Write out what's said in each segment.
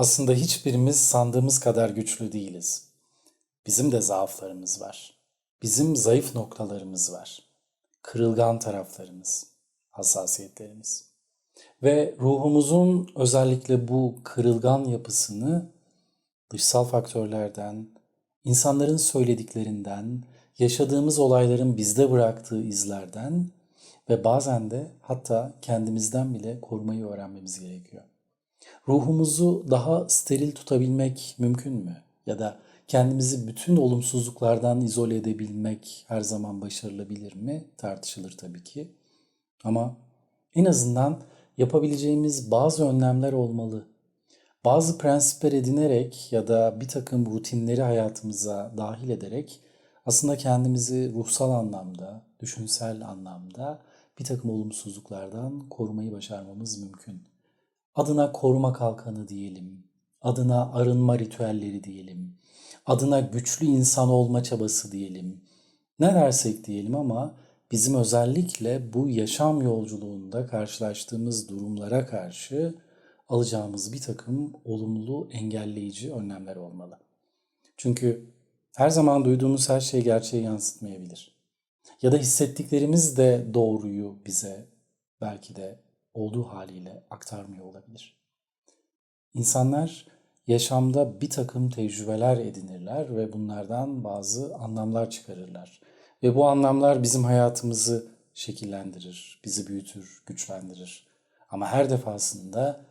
Aslında hiçbirimiz sandığımız kadar güçlü değiliz. Bizim de zaaflarımız var. Bizim zayıf noktalarımız var. Kırılgan taraflarımız, hassasiyetlerimiz. Ve ruhumuzun özellikle bu kırılgan yapısını dışsal faktörlerden, insanların söylediklerinden, yaşadığımız olayların bizde bıraktığı izlerden ve bazen de hatta kendimizden bile korumayı öğrenmemiz gerekiyor. Ruhumuzu daha steril tutabilmek mümkün mü? Ya da kendimizi bütün olumsuzluklardan izole edebilmek her zaman başarılabilir mi? Tartışılır tabii ki. Ama en azından yapabileceğimiz bazı önlemler olmalı. Bazı prensipler edinerek ya da bir takım rutinleri hayatımıza dahil ederek aslında kendimizi ruhsal anlamda, düşünsel anlamda bir takım olumsuzluklardan korumayı başarmamız mümkün. Adına koruma kalkanı diyelim, adına arınma ritüelleri diyelim, adına güçlü insan olma çabası diyelim. Ne dersek diyelim ama bizim özellikle bu yaşam yolculuğunda karşılaştığımız durumlara karşı alacağımız bir takım olumlu engelleyici önlemler olmalı. Çünkü her zaman duyduğumuz her şey gerçeği yansıtmayabilir. Ya da hissettiklerimiz de doğruyu bize belki de olduğu haliyle aktarmıyor olabilir. İnsanlar yaşamda bir takım tecrübeler edinirler ve bunlardan bazı anlamlar çıkarırlar. Ve bu anlamlar bizim hayatımızı şekillendirir, bizi büyütür, güçlendirir. Ama her defasında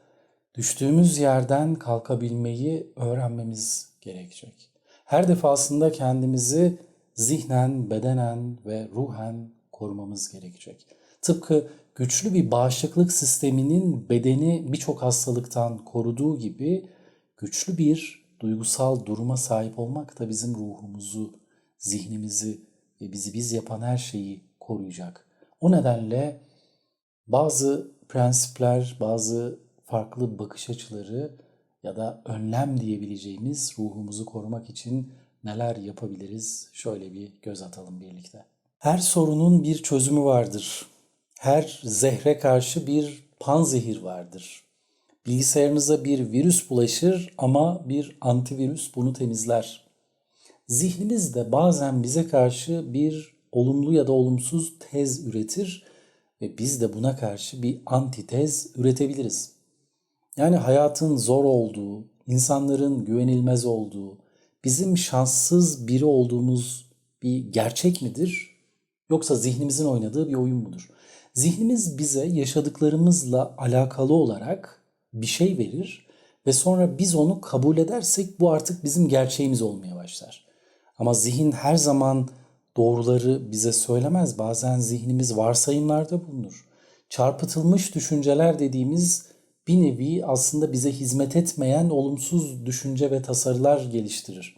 düştüğümüz yerden kalkabilmeyi öğrenmemiz gerekecek. Her defasında kendimizi zihnen, bedenen ve ruhen korumamız gerekecek. Tıpkı güçlü bir bağışıklık sisteminin bedeni birçok hastalıktan koruduğu gibi güçlü bir duygusal duruma sahip olmak da bizim ruhumuzu, zihnimizi ve bizi biz yapan her şeyi koruyacak. O nedenle bazı prensipler, bazı farklı bakış açıları ya da önlem diyebileceğimiz ruhumuzu korumak için neler yapabiliriz? Şöyle bir göz atalım birlikte. Her sorunun bir çözümü vardır. Her zehre karşı bir panzehir vardır. Bilgisayarınıza bir virüs bulaşır ama bir antivirüs bunu temizler. Zihnimiz de bazen bize karşı bir olumlu ya da olumsuz tez üretir ve biz de buna karşı bir antitez üretebiliriz. Yani hayatın zor olduğu, insanların güvenilmez olduğu, bizim şanssız biri olduğumuz bir gerçek midir? Yoksa zihnimizin oynadığı bir oyun mudur? Zihnimiz bize yaşadıklarımızla alakalı olarak bir şey verir ve sonra biz onu kabul edersek bu artık bizim gerçeğimiz olmaya başlar. Ama zihin her zaman doğruları bize söylemez. Bazen zihnimiz varsayımlarda bulunur. Çarpıtılmış düşünceler dediğimiz bir nevi aslında bize hizmet etmeyen olumsuz düşünce ve tasarılar geliştirir.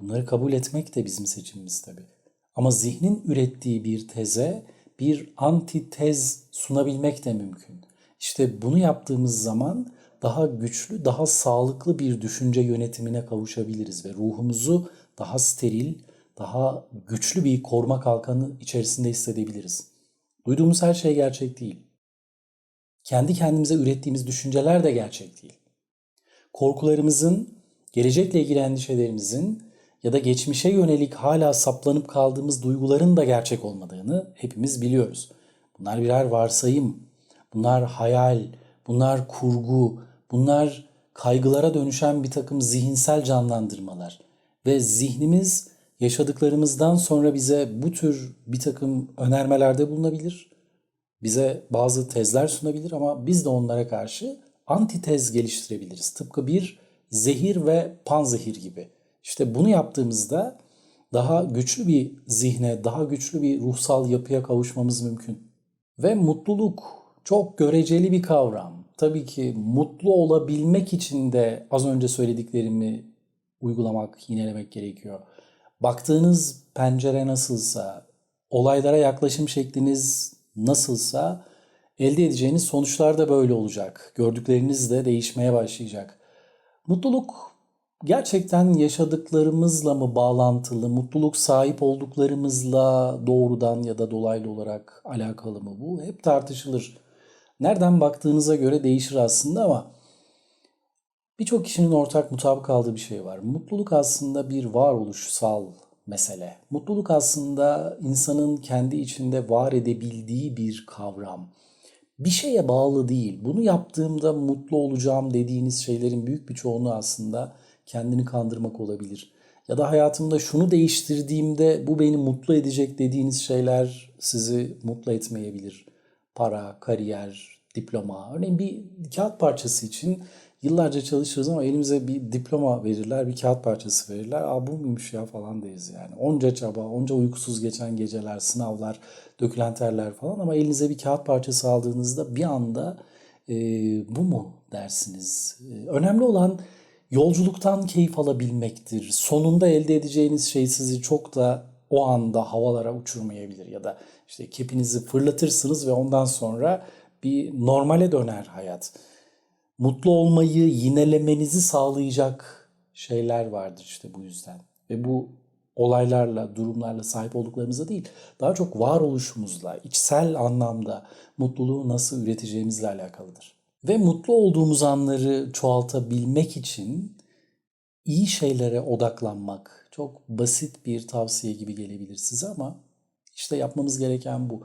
Bunları kabul etmek de bizim seçimimiz tabii. Ama zihnin ürettiği bir teze bir antitez sunabilmek de mümkün. İşte bunu yaptığımız zaman daha güçlü, daha sağlıklı bir düşünce yönetimine kavuşabiliriz ve ruhumuzu daha steril, daha güçlü bir koruma kalkanı içerisinde hissedebiliriz. Duyduğumuz her şey gerçek değil. Kendi kendimize ürettiğimiz düşünceler de gerçek değil. Korkularımızın, gelecekle ilgili endişelerimizin ya da geçmişe yönelik hala saplanıp kaldığımız duyguların da gerçek olmadığını hepimiz biliyoruz. Bunlar birer varsayım, bunlar hayal, bunlar kurgu, bunlar kaygılara dönüşen bir takım zihinsel canlandırmalar. Ve zihnimiz yaşadıklarımızdan sonra bize bu tür bir takım önermelerde bulunabilir. Bize bazı tezler sunabilir ama biz de onlara karşı antitez geliştirebiliriz. Tıpkı bir zehir ve panzehir gibi. İşte bunu yaptığımızda daha güçlü bir zihne, daha güçlü bir ruhsal yapıya kavuşmamız mümkün. Ve mutluluk çok göreceli bir kavram. Tabii ki mutlu olabilmek için de az önce söylediklerimi uygulamak, yinelemek gerekiyor. Baktığınız pencere nasılsa, olaylara yaklaşım şekliniz nasılsa elde edeceğiniz sonuçlar da böyle olacak. Gördükleriniz de değişmeye başlayacak. Mutluluk gerçekten yaşadıklarımızla mı bağlantılı, mutluluk sahip olduklarımızla doğrudan ya da dolaylı olarak alakalı mı bu? Hep tartışılır. Nereden baktığınıza göre değişir aslında ama Birçok kişinin ortak mutabık kaldığı bir şey var. Mutluluk aslında bir varoluşsal mesele. Mutluluk aslında insanın kendi içinde var edebildiği bir kavram. Bir şeye bağlı değil. Bunu yaptığımda mutlu olacağım dediğiniz şeylerin büyük bir çoğunluğu aslında kendini kandırmak olabilir. Ya da hayatımda şunu değiştirdiğimde bu beni mutlu edecek dediğiniz şeyler sizi mutlu etmeyebilir. Para, kariyer, diploma. Örneğin bir kağıt parçası için yıllarca çalışırız ama elimize bir diploma verirler, bir kağıt parçası verirler. Aa bu muymuş ya falan deriz yani. Onca çaba, onca uykusuz geçen geceler, sınavlar, dökülen terler falan ama elinize bir kağıt parçası aldığınızda bir anda e, bu mu dersiniz. E, önemli olan yolculuktan keyif alabilmektir. Sonunda elde edeceğiniz şey sizi çok da o anda havalara uçurmayabilir ya da işte kepinizi fırlatırsınız ve ondan sonra bir normale döner hayat. Mutlu olmayı yinelemenizi sağlayacak şeyler vardır işte bu yüzden. Ve bu olaylarla, durumlarla sahip olduklarımızla değil, daha çok varoluşumuzla, içsel anlamda mutluluğu nasıl üreteceğimizle alakalıdır. Ve mutlu olduğumuz anları çoğaltabilmek için iyi şeylere odaklanmak çok basit bir tavsiye gibi gelebilir size ama işte yapmamız gereken bu.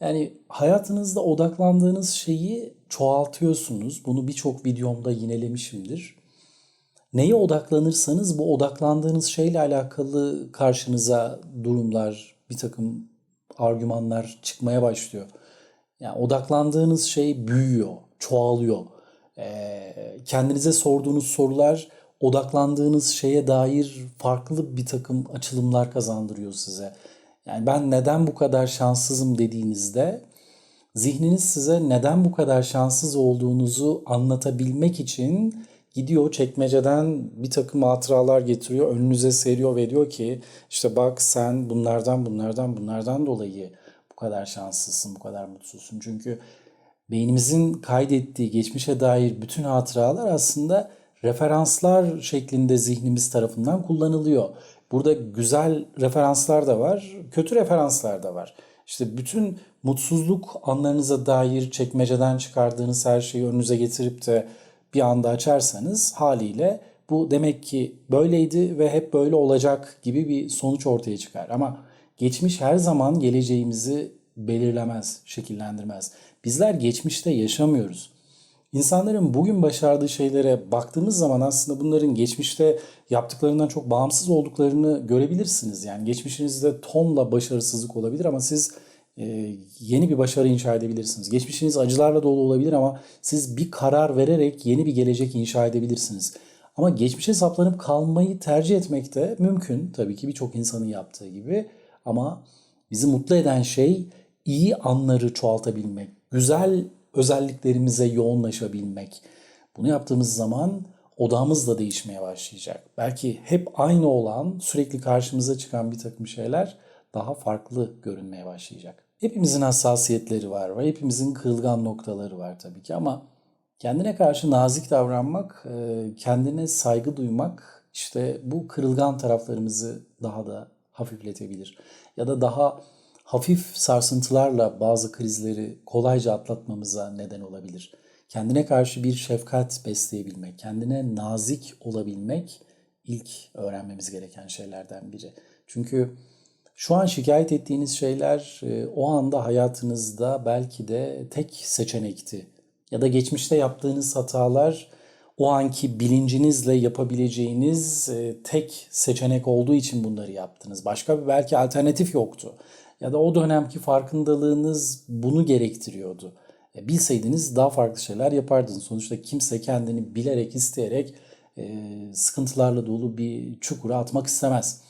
Yani hayatınızda odaklandığınız şeyi çoğaltıyorsunuz. Bunu birçok videomda yinelemişimdir. Neye odaklanırsanız bu odaklandığınız şeyle alakalı karşınıza durumlar, bir takım argümanlar çıkmaya başlıyor. Yani odaklandığınız şey büyüyor, çoğalıyor. Ee, kendinize sorduğunuz sorular odaklandığınız şeye dair farklı bir takım açılımlar kazandırıyor size. Yani ben neden bu kadar şanssızım dediğinizde zihniniz size neden bu kadar şanssız olduğunuzu anlatabilmek için gidiyor çekmeceden bir takım hatıralar getiriyor, önünüze seriyor ve diyor ki işte bak sen bunlardan bunlardan bunlardan dolayı bu kadar şanslısın, bu kadar mutsuzsun. Çünkü beynimizin kaydettiği geçmişe dair bütün hatıralar aslında referanslar şeklinde zihnimiz tarafından kullanılıyor. Burada güzel referanslar da var, kötü referanslar da var. İşte bütün mutsuzluk anlarınıza dair çekmeceden çıkardığınız her şeyi önünüze getirip de bir anda açarsanız haliyle bu demek ki böyleydi ve hep böyle olacak gibi bir sonuç ortaya çıkar. Ama geçmiş her zaman geleceğimizi belirlemez, şekillendirmez. Bizler geçmişte yaşamıyoruz. İnsanların bugün başardığı şeylere baktığımız zaman aslında bunların geçmişte yaptıklarından çok bağımsız olduklarını görebilirsiniz. Yani geçmişinizde tonla başarısızlık olabilir ama siz e, yeni bir başarı inşa edebilirsiniz. Geçmişiniz acılarla dolu olabilir ama siz bir karar vererek yeni bir gelecek inşa edebilirsiniz. Ama geçmişe saplanıp kalmayı tercih etmek de mümkün. Tabii ki birçok insanın yaptığı gibi. Ama bizi mutlu eden şey iyi anları çoğaltabilmek, güzel özelliklerimize yoğunlaşabilmek. Bunu yaptığımız zaman odamız da değişmeye başlayacak. Belki hep aynı olan, sürekli karşımıza çıkan bir takım şeyler daha farklı görünmeye başlayacak. Hepimizin hassasiyetleri var ve hepimizin kırılgan noktaları var tabii ki ama kendine karşı nazik davranmak, e, kendine saygı duymak işte bu kırılgan taraflarımızı daha da hafifletebilir. Ya da daha hafif sarsıntılarla bazı krizleri kolayca atlatmamıza neden olabilir. Kendine karşı bir şefkat besleyebilmek, kendine nazik olabilmek ilk öğrenmemiz gereken şeylerden biri. Çünkü şu an şikayet ettiğiniz şeyler e, o anda hayatınızda belki de tek seçenekti. Ya da geçmişte yaptığınız hatalar o anki bilincinizle yapabileceğiniz e, tek seçenek olduğu için bunları yaptınız. Başka bir belki alternatif yoktu ya da o dönemki farkındalığınız bunu gerektiriyordu. E, bilseydiniz daha farklı şeyler yapardınız. Sonuçta kimse kendini bilerek, isteyerek e, sıkıntılarla dolu bir çukura atmak istemez.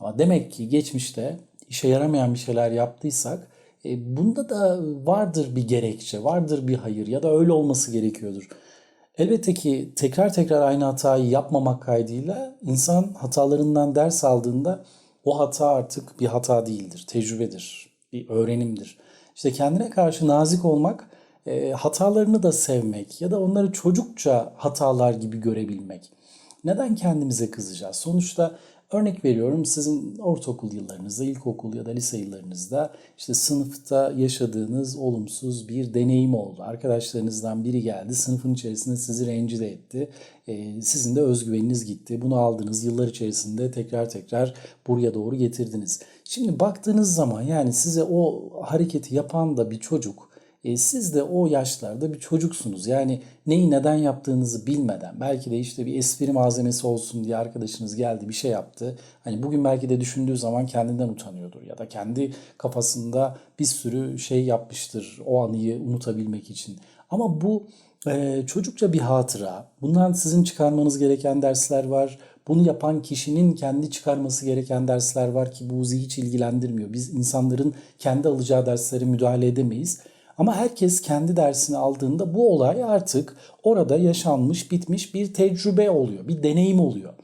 Ama demek ki geçmişte işe yaramayan bir şeyler yaptıysak e, bunda da vardır bir gerekçe, vardır bir hayır ya da öyle olması gerekiyordur. Elbette ki tekrar tekrar aynı hatayı yapmamak kaydıyla insan hatalarından ders aldığında o hata artık bir hata değildir, tecrübedir, bir öğrenimdir. İşte kendine karşı nazik olmak, e, hatalarını da sevmek ya da onları çocukça hatalar gibi görebilmek. Neden kendimize kızacağız? Sonuçta Örnek veriyorum sizin ortaokul yıllarınızda, ilkokul ya da lise yıllarınızda işte sınıfta yaşadığınız olumsuz bir deneyim oldu. Arkadaşlarınızdan biri geldi, sınıfın içerisinde sizi rencide etti. Ee, sizin de özgüveniniz gitti. Bunu aldınız, yıllar içerisinde tekrar tekrar buraya doğru getirdiniz. Şimdi baktığınız zaman yani size o hareketi yapan da bir çocuk e, siz de o yaşlarda bir çocuksunuz. Yani neyi neden yaptığınızı bilmeden belki de işte bir espri malzemesi olsun diye arkadaşınız geldi bir şey yaptı. Hani bugün belki de düşündüğü zaman kendinden utanıyordur ya da kendi kafasında bir sürü şey yapmıştır o anıyı unutabilmek için. Ama bu e, çocukça bir hatıra. Bundan sizin çıkarmanız gereken dersler var. Bunu yapan kişinin kendi çıkarması gereken dersler var ki bu bizi hiç ilgilendirmiyor. Biz insanların kendi alacağı derslere müdahale edemeyiz. Ama herkes kendi dersini aldığında bu olay artık orada yaşanmış, bitmiş bir tecrübe oluyor, bir deneyim oluyor.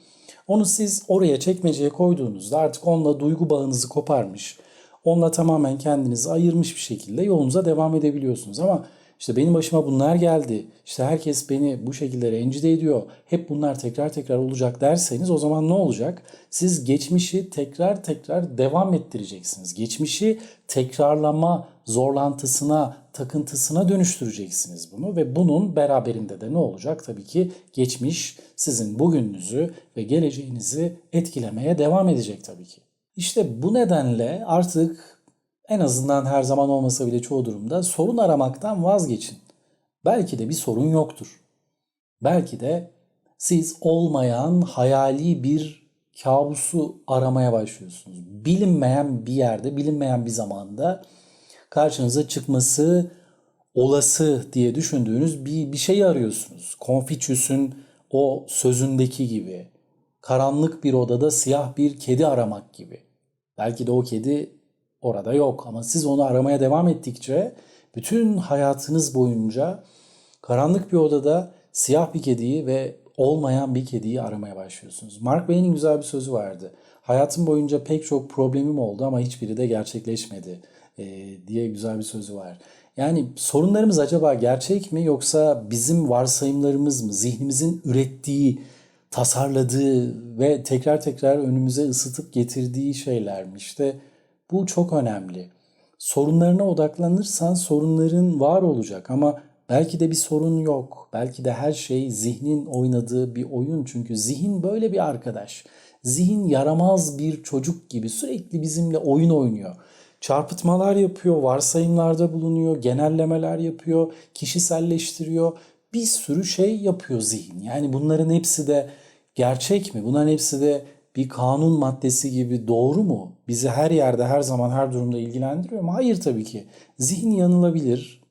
Onu siz oraya çekmeceye koyduğunuzda artık onunla duygu bağınızı koparmış, onunla tamamen kendinizi ayırmış bir şekilde yolunuza devam edebiliyorsunuz. Ama işte benim başıma bunlar geldi. İşte herkes beni bu şekilde rencide ediyor. Hep bunlar tekrar tekrar olacak derseniz o zaman ne olacak? Siz geçmişi tekrar tekrar devam ettireceksiniz. Geçmişi tekrarlama zorlantısına, takıntısına dönüştüreceksiniz bunu ve bunun beraberinde de ne olacak? Tabii ki geçmiş sizin bugününüzü ve geleceğinizi etkilemeye devam edecek tabii ki. İşte bu nedenle artık en azından her zaman olmasa bile çoğu durumda sorun aramaktan vazgeçin. Belki de bir sorun yoktur. Belki de siz olmayan hayali bir kabusu aramaya başlıyorsunuz. Bilinmeyen bir yerde, bilinmeyen bir zamanda karşınıza çıkması olası diye düşündüğünüz bir, bir şeyi arıyorsunuz. Confucius'un o sözündeki gibi. Karanlık bir odada siyah bir kedi aramak gibi. Belki de o kedi orada yok ama siz onu aramaya devam ettikçe bütün hayatınız boyunca karanlık bir odada siyah bir kediyi ve olmayan bir kediyi aramaya başlıyorsunuz. Mark Twain'in güzel bir sözü vardı. Hayatım boyunca pek çok problemim oldu ama hiçbiri de gerçekleşmedi e, diye güzel bir sözü var. Yani sorunlarımız acaba gerçek mi yoksa bizim varsayımlarımız mı, zihnimizin ürettiği, tasarladığı ve tekrar tekrar önümüze ısıtıp getirdiği şeyler mi? İşte bu çok önemli. Sorunlarına odaklanırsan sorunların var olacak ama belki de bir sorun yok. Belki de her şey zihnin oynadığı bir oyun çünkü zihin böyle bir arkadaş. Zihin yaramaz bir çocuk gibi sürekli bizimle oyun oynuyor çarpıtmalar yapıyor, varsayımlarda bulunuyor, genellemeler yapıyor, kişiselleştiriyor. Bir sürü şey yapıyor zihin. Yani bunların hepsi de gerçek mi? Bunların hepsi de bir kanun maddesi gibi doğru mu? Bizi her yerde, her zaman, her durumda ilgilendiriyor mu? Hayır tabii ki. Zihin yanılabilir.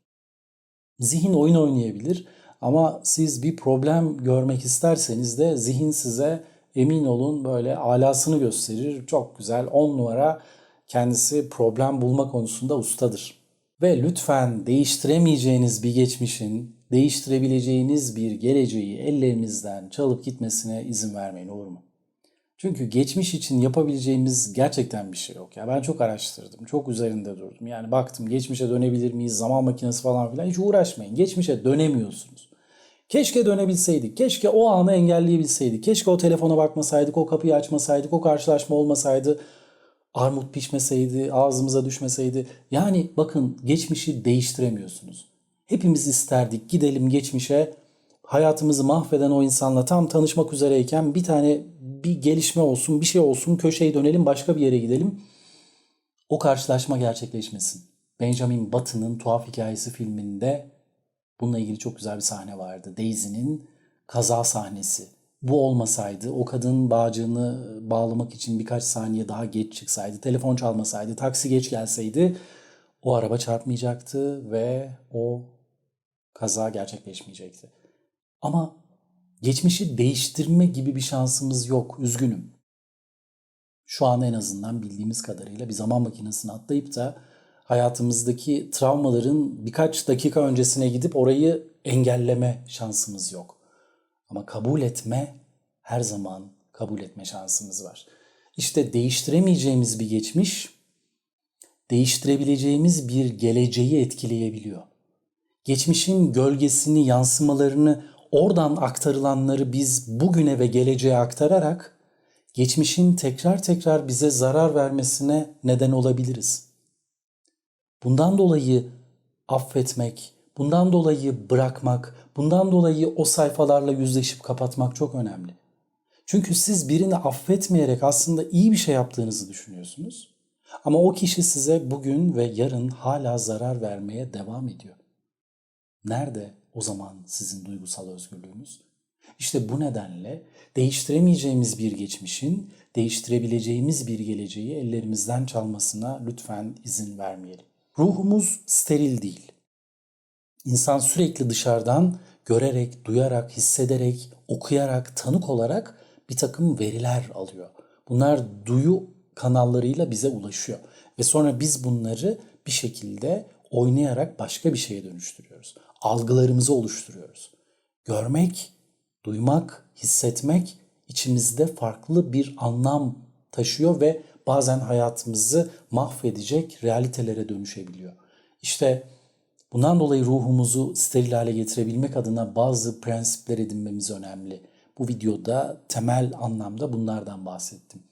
Zihin oyun oynayabilir. Ama siz bir problem görmek isterseniz de zihin size emin olun böyle alasını gösterir. Çok güzel 10 numara kendisi problem bulma konusunda ustadır. Ve lütfen değiştiremeyeceğiniz bir geçmişin, değiştirebileceğiniz bir geleceği ellerinizden çalıp gitmesine izin vermeyin olur mu? Çünkü geçmiş için yapabileceğimiz gerçekten bir şey yok. Ya ben çok araştırdım, çok üzerinde durdum. Yani baktım geçmişe dönebilir miyiz, zaman makinesi falan filan hiç uğraşmayın. Geçmişe dönemiyorsunuz. Keşke dönebilseydik, keşke o anı engelleyebilseydik, keşke o telefona bakmasaydık, o kapıyı açmasaydık, o karşılaşma olmasaydı, armut pişmeseydi, ağzımıza düşmeseydi. Yani bakın geçmişi değiştiremiyorsunuz. Hepimiz isterdik gidelim geçmişe hayatımızı mahveden o insanla tam tanışmak üzereyken bir tane bir gelişme olsun, bir şey olsun, köşeyi dönelim, başka bir yere gidelim. O karşılaşma gerçekleşmesin. Benjamin Button'ın Tuhaf Hikayesi filminde bununla ilgili çok güzel bir sahne vardı. Daisy'nin kaza sahnesi bu olmasaydı, o kadın bağcığını bağlamak için birkaç saniye daha geç çıksaydı, telefon çalmasaydı, taksi geç gelseydi o araba çarpmayacaktı ve o kaza gerçekleşmeyecekti. Ama geçmişi değiştirme gibi bir şansımız yok, üzgünüm. Şu an en azından bildiğimiz kadarıyla bir zaman makinesine atlayıp da hayatımızdaki travmaların birkaç dakika öncesine gidip orayı engelleme şansımız yok. Ama kabul etme her zaman kabul etme şansımız var. İşte değiştiremeyeceğimiz bir geçmiş, değiştirebileceğimiz bir geleceği etkileyebiliyor. Geçmişin gölgesini, yansımalarını, oradan aktarılanları biz bugüne ve geleceğe aktararak geçmişin tekrar tekrar bize zarar vermesine neden olabiliriz. Bundan dolayı affetmek, bundan dolayı bırakmak, bundan dolayı o sayfalarla yüzleşip kapatmak çok önemli. Çünkü siz birini affetmeyerek aslında iyi bir şey yaptığınızı düşünüyorsunuz. Ama o kişi size bugün ve yarın hala zarar vermeye devam ediyor. Nerede o zaman sizin duygusal özgürlüğünüz? İşte bu nedenle değiştiremeyeceğimiz bir geçmişin değiştirebileceğimiz bir geleceği ellerimizden çalmasına lütfen izin vermeyelim. Ruhumuz steril değil. İnsan sürekli dışarıdan görerek, duyarak, hissederek, okuyarak, tanık olarak bir takım veriler alıyor. Bunlar duyu kanallarıyla bize ulaşıyor. Ve sonra biz bunları bir şekilde oynayarak başka bir şeye dönüştürüyoruz. Algılarımızı oluşturuyoruz. Görmek, duymak, hissetmek içimizde farklı bir anlam taşıyor ve bazen hayatımızı mahvedecek realitelere dönüşebiliyor. İşte bundan dolayı ruhumuzu steril hale getirebilmek adına bazı prensipler edinmemiz önemli. Bu videoda temel anlamda bunlardan bahsettim.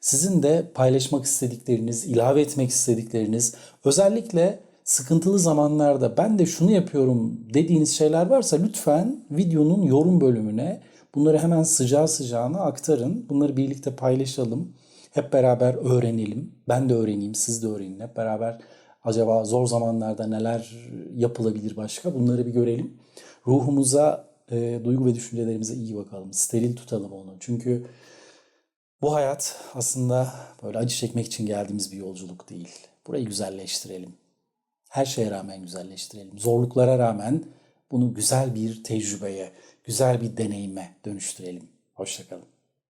Sizin de paylaşmak istedikleriniz, ilave etmek istedikleriniz, özellikle sıkıntılı zamanlarda ben de şunu yapıyorum dediğiniz şeyler varsa lütfen videonun yorum bölümüne bunları hemen sıcağı sıcağına aktarın. Bunları birlikte paylaşalım. Hep beraber öğrenelim. Ben de öğreneyim, siz de öğrenin. Hep beraber acaba zor zamanlarda neler yapılabilir başka bunları bir görelim. Ruhumuza, e, duygu ve düşüncelerimize iyi bakalım. Steril tutalım onu. Çünkü bu hayat aslında böyle acı çekmek için geldiğimiz bir yolculuk değil. Burayı güzelleştirelim. Her şeye rağmen güzelleştirelim. Zorluklara rağmen bunu güzel bir tecrübeye, güzel bir deneyime dönüştürelim. Hoşçakalın.